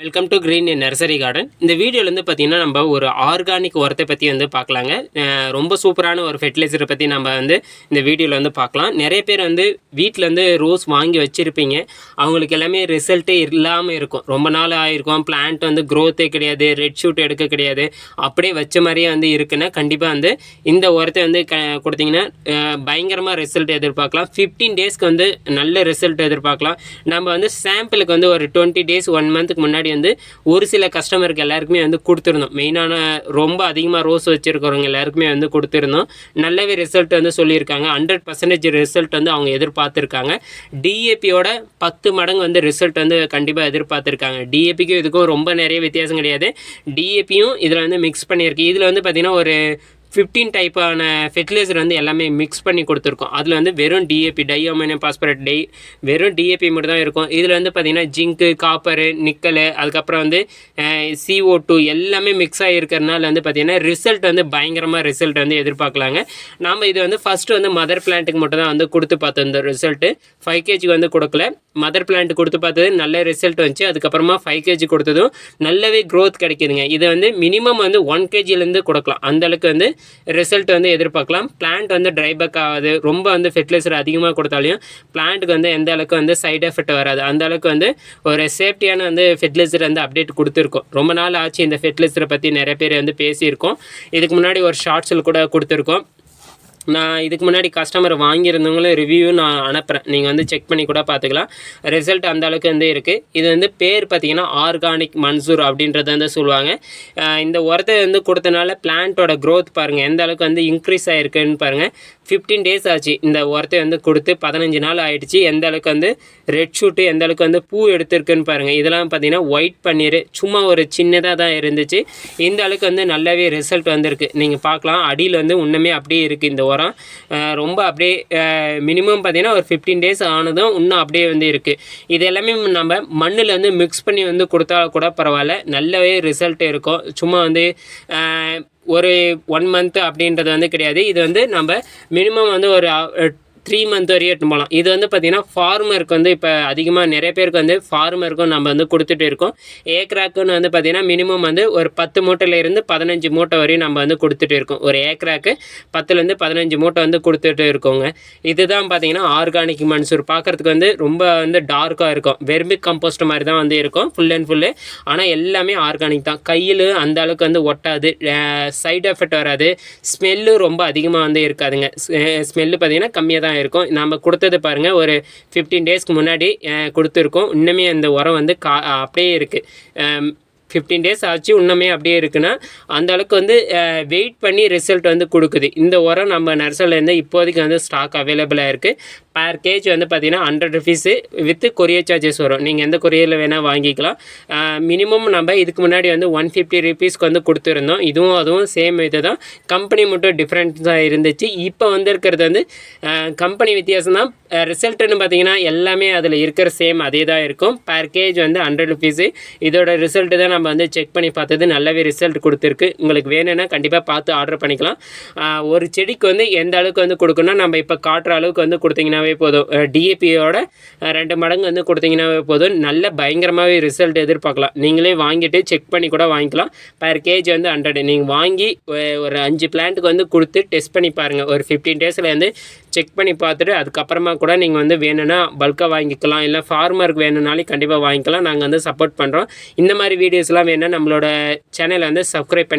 Welcome to green nursery garden இந்த வீடியோலேருந்து வந்து பார்த்தீங்கன்னா நம்ம ஒரு ஆர்கானிக் உரத்தை பற்றி வந்து பார்க்கலாங்க. ரொம்ப சூப்பரான ஒரு ஃபெர்டிலைசரை பற்றி நம்ம வந்து இந்த வீடியோவில் வந்து பார்க்கலாம். நிறைய பேர் வந்து வீட்டில் வந்து ரோஸ் வாங்கி வச்சுருப்பீங்க. அவங்களுக்கு எல்லாமே ரிசல்ட்டே இல்லாமல் இருக்கும். ரொம்ப நாள் ஆகிருக்கும் பிளான்ட் வந்து க்ரோத்தே கிடையாது. ரெட் ஷூட் எடுக்க கிடையாது. அப்படியே வச்ச மாதிரியே வந்து இருக்குன்னா கண்டிப்பாக வந்து இந்த உரத்தை வந்து க கொடுத்தீங்கன்னா பயங்கரமாக ரிசல்ட் எதிர்பார்க்கலாம். ஃபிஃப்டீன் டேஸ்க்கு வந்து நல்ல ரிசல்ட் எதிர்பார்க்கலாம். நம்ம வந்து சாம்பிளுக்கு வந்து ஒரு டுவெண்ட்டி டேஸ் ஒன் மந்த்துக்கு முன்னாடி வந்து ஒரு சில கஸ்டமருக்கு எல்லாருக்குமே வந்து கொடுத்துருந்தோம். மெயினான ரொம்ப அதிகமாக ரோஸ் வச்சுருக்கிறவங்க எல்லாருக்குமே வந்து கொடுத்துருந்தோம். நல்லாவே ரிசல்ட் வந்து சொல்லியிருக்காங்க. ஹண்ட்ரட் பர்சன்டேஜ் ரிசல்ட் வந்து அவங்க எதிர்பார்த்துருக்காங்க. டிஏபியோட பத்து மடங்கு வந்து ரிசல்ட் வந்து கண்டிப்பாக எதிர்பார்த்துருக்காங்க. டிஏபிக்கும் இதுக்கும் ரொம்ப நிறைய வித்தியாசம் கிடையாது. டிஏபியும் இதில் வந்து மிக்ஸ் பண்ணியிருக்கு. இதில் வந்து பார்த்திங்கன்னா ஒரு ஃபிஃப்டீன் டைப்பான ஃபெர்டிலைசர் வந்து எல்லாமே மிக்ஸ் பண்ணி கொடுத்துருக்கோம். அதில் வந்து வெறும் டிஏபி டையோமினியம் பாஸ்பரட் டை வெறும் டிஏபி மட்டும் தான் இருக்கும். இதில் வந்து பார்த்திங்கன்னா ஜிங்க்கு காப்பரு நிக்கலு அதுக்கப்புறம் வந்து சிஓ டூ எல்லாமே மிக்ஸ் ஆகிருக்கிறதுனால வந்து பார்த்திங்கன்னா ரிசல்ட் வந்து பயங்கரமாக ரிசல்ட் வந்து எதிர்பார்க்கலாங்க. நாம் இது வந்து ஃபஸ்ட்டு வந்து மதர் பிளான்ட்டுக்கு மட்டும் தான் வந்து கொடுத்து பார்த்தோம் இந்த ரிசல்ட்டு ஃபைவ் கேஜிக்கு வந்து கொடுக்கல. மதர் பிளான்ட் கொடுத்து பார்த்தது நல்ல ரிசல்ட் வந்துச்சு. அதுக்கப்புறமா ஃபைவ் கேஜி கொடுத்ததும் நல்லாவே க்ரோத் கிடைக்குதுங்க. இதை வந்து மினிமம் வந்து ஒன் கேஜிலேருந்து கொடுக்கலாம். அந்தளவுக்கு வந்து ரிசல்ட் வந்து எதிர்பார்க்கலாம். பிளான்ட் வந்து ட்ரை பேக் ஆகாது. ரொம்ப வந்து ஃபெர்டிலைசர் அதிகமாக கொடுத்தாலையும் பிளான்ட்டுக்கு வந்து எந்த அளவுக்கு வந்து சைட் எஃபெக்ட் வராது. அந்த அளவுக்கு வந்து ஒரு சேஃப்டியான வந்து ஃபெர்டிலைசர் வந்து அப்டேட் கொடுத்துருக்கோம். ரொம்ப நாள் ஆச்சு இந்த ஃபெர்டிலைசரை பற்றி நிறைய பேர் வந்து பேசியிருக்கோம். இதுக்கு முன்னாடி ஒரு ஷார்ட்ஸில் கூட கொடுத்துருக்கோம். நான் இதுக்கு முன்னாடி கஸ்டமர் வாங்கியிருந்தவங்களும் ரிவ்யூ நான் அனுப்புகிறேன் நீங்கள் வந்து செக் பண்ணி கூட பார்த்துக்கலாம் ரிசல்ட் அந்த அளவுக்கு வந்து இருக்குது இது வந்து பேர் பார்த்திங்கன்னா ஆர்கானிக் மன்சூர் அப்படின்றத வந்து சொல்லுவாங்க. இந்த உரத்தை வந்து கொடுத்தனால பிளான்ட்டோட க்ரோத் பாருங்கள் எந்த அளவுக்கு வந்து இன்க்ரீஸ் ஆகிருக்குன்னு பாருங்கள் ஃபிஃப்டீன் டேஸ் ஆச்சு. இந்த உரத்தை வந்து கொடுத்து பதினஞ்சு நாள் ஆயிடுச்சு. எந்த அளவுக்கு வந்து ரெட் ஷூட்டு எந்த அளவுக்கு வந்து பூ எடுத்திருக்குன்னு பாருங்கள் இதெல்லாம் பார்த்தீங்கன்னா ஒயிட் பன்னீர் சும்மா ஒரு சின்னதாக தான் இருந்துச்சு. இந்த அளவுக்கு வந்து நல்லாவே ரிசல்ட் வந்திருக்கு. நீங்கள் பார்க்கலாம். அடியில் வந்து இன்னுமே அப்படியே இருக்குது இந்த உரம். ரொம்ப அப்படியே மினிமம் பார்த்தீங்கன்னா ஒரு ஃபிஃப்டீன் டேஸ் ஆனதும் இன்னும் அப்படியே வந்து இருக்குது இது எல்லாமே நம்ம மண்ணில் வந்து மிக்ஸ் பண்ணி வந்து கொடுத்தா கூட பரவாயில்ல. நல்லாவே ரிசல்ட் இருக்கும். சும்மா வந்து ஒரு ஒன் மந்த்து அப்படின்றது வந்து கிடையாது. இது வந்து நம்ம மினிமம் வந்து ஒரு த்ரீ மந்த் வரையும் எடுத்து போகலாம் இது வந்து பார்த்திங்கன்னா ஃபார்மருக்கு வந்து இப்போ அதிகமாக நிறைய பேருக்கு வந்து ஃபார்மருக்கும் நம்ம வந்து கொடுத்துட்டு இருக்கோம். ஏக்ராக்குன்னு வந்து பார்த்திங்கன்னா மினிமம் வந்து ஒரு பத்து மூட்டையிலேருந்து பதினஞ்சு மூட்டை வரையும் நம்ம வந்து கொடுத்துட்டு இருக்கோம். ஒரு ஏக்ராக்கு பத்துலேருந்து பதினஞ்சு மூட்டை வந்து கொடுத்துட்டு இருக்கோங்க. இதுதான் பார்த்தீங்கன்னா ஆர்கானிக் மன்சூர் பார்க்குறதுக்கு வந்து ரொம்ப வந்து டார்க்காக இருக்கும். வெர்மிக் கம்போஸ்ட் மாதிரி தான் வந்து இருக்கும். ஃபுல் அண்ட் ஃபுல்லு ஆனால் எல்லாமே ஆர்கானிக் தான். கையில் அந்த அளவுக்கு வந்து ஒட்டாது. சைடு எஃபெக்ட் வராது. ஸ்மெல்லும் ரொம்ப அதிகமாக வந்து இருக்காதுங்க. ஸ்மெல்லு பார்த்தீங்கன்னா கம்மியாக தான் இருக்கும். நம்ம கொடுத்தது பாருங்கள் ஒரு ஃபிஃப்டீன் டேஸ்க்கு முன்னாடி கொடுத்துருக்கோம். இன்னுமே அந்த உரம் வந்து கா அப்படியே இருக்குது ஃபிஃப்டீன் டேஸ் ஆச்சு இன்னுமே அப்படியே இருக்குன்னா அந்த அளவுக்கு வந்து வெயிட் பண்ணி ரிசல்ட் வந்து கொடுக்குது. இந்த உரம் நம்ம நர்சரிலேருந்து இப்போதைக்கு வந்து ஸ்டாக் அவைலபிளாக இருக்குது பர் கேஜ் வந்து பார்த்தீங்கன்னா hundred rupees with courier charges வரும். நீங்கள் எந்த கொரியரில் வேணால் வாங்கிக்கலாம். மினிமம் நம்ம இதுக்கு முன்னாடி வந்து ஒன் ஃபிஃப்டி ருபீஸ்க்கு வந்து கொடுத்துருந்தோம். இதுவும் அதுவும் சேம் இது தான். கம்பெனி மட்டும் டிஃப்ரெண்ட்ஸாக இருந்துச்சு. இப்போ வந்திருக்கிறது வந்து கம்பெனி வித்தியாசம் தான். ரிசல்ட்டுன்னு பார்த்தீங்கன்னா எல்லாமே அதில் இருக்கிற சேம் அதே தான் இருக்கும். பர் கேஜ் வந்து ஹண்ட்ரட் ருபீஸு இதோட ரிசல்ட்டு தான் நம்ம வந்து செக் பண்ணி பார்த்தது நல்லாவே ரிசல்ட் கொடுத்துருக்கு. உங்களுக்கு வேணும்னா கண்டிப்பாக பார்த்து ஆர்டர் பண்ணிக்கலாம். ஒரு செடிக்கு வந்து எந்த அளவுக்கு வந்து கொடுக்கணும் நம்ம இப்போ காட்டுற அளவுக்கு வந்து கொடுத்தீங்கன்னாவே போதும். டிஏபியோட ரெண்டு மடங்கு வந்து கொடுத்தீங்கன்னாவே போதும். நல்ல பயங்கரமாகவே ரிசல்ட் எதிர்பார்க்கலாம். நீங்களே வாங்கிட்டு செக் பண்ணி கூட வாங்கிக்கலாம். பர் கேஜி வந்து ஹண்ட்ரட் நீங்கள் வாங்கி ஒரு அஞ்சு பிளான்ட்டுக்கு வந்து கொடுத்து டெஸ்ட் பண்ணி பாருங்கள் ஒரு ஃபிஃப்டீன் டேஸில் வந்து செக் பண்ணி பார்த்துட்டு அதுக்கப்புறமா கூட நீங்கள் வந்து வேணும்னா பல்காக வாங்கிக்கலாம் இல்லை ஃபார்மருக்கு வேணும்னாலும் கண்டிப்பாக வாங்கிக்கலாம். நாங்கள் வந்து சப்போர்ட் பண்ணுறோம் இந்த மாதிரி வீடியோஸ்லாம் வேணும்னா நம்மளோட சேனலை வந்து சப்ஸ்கிரைப் பண்ணி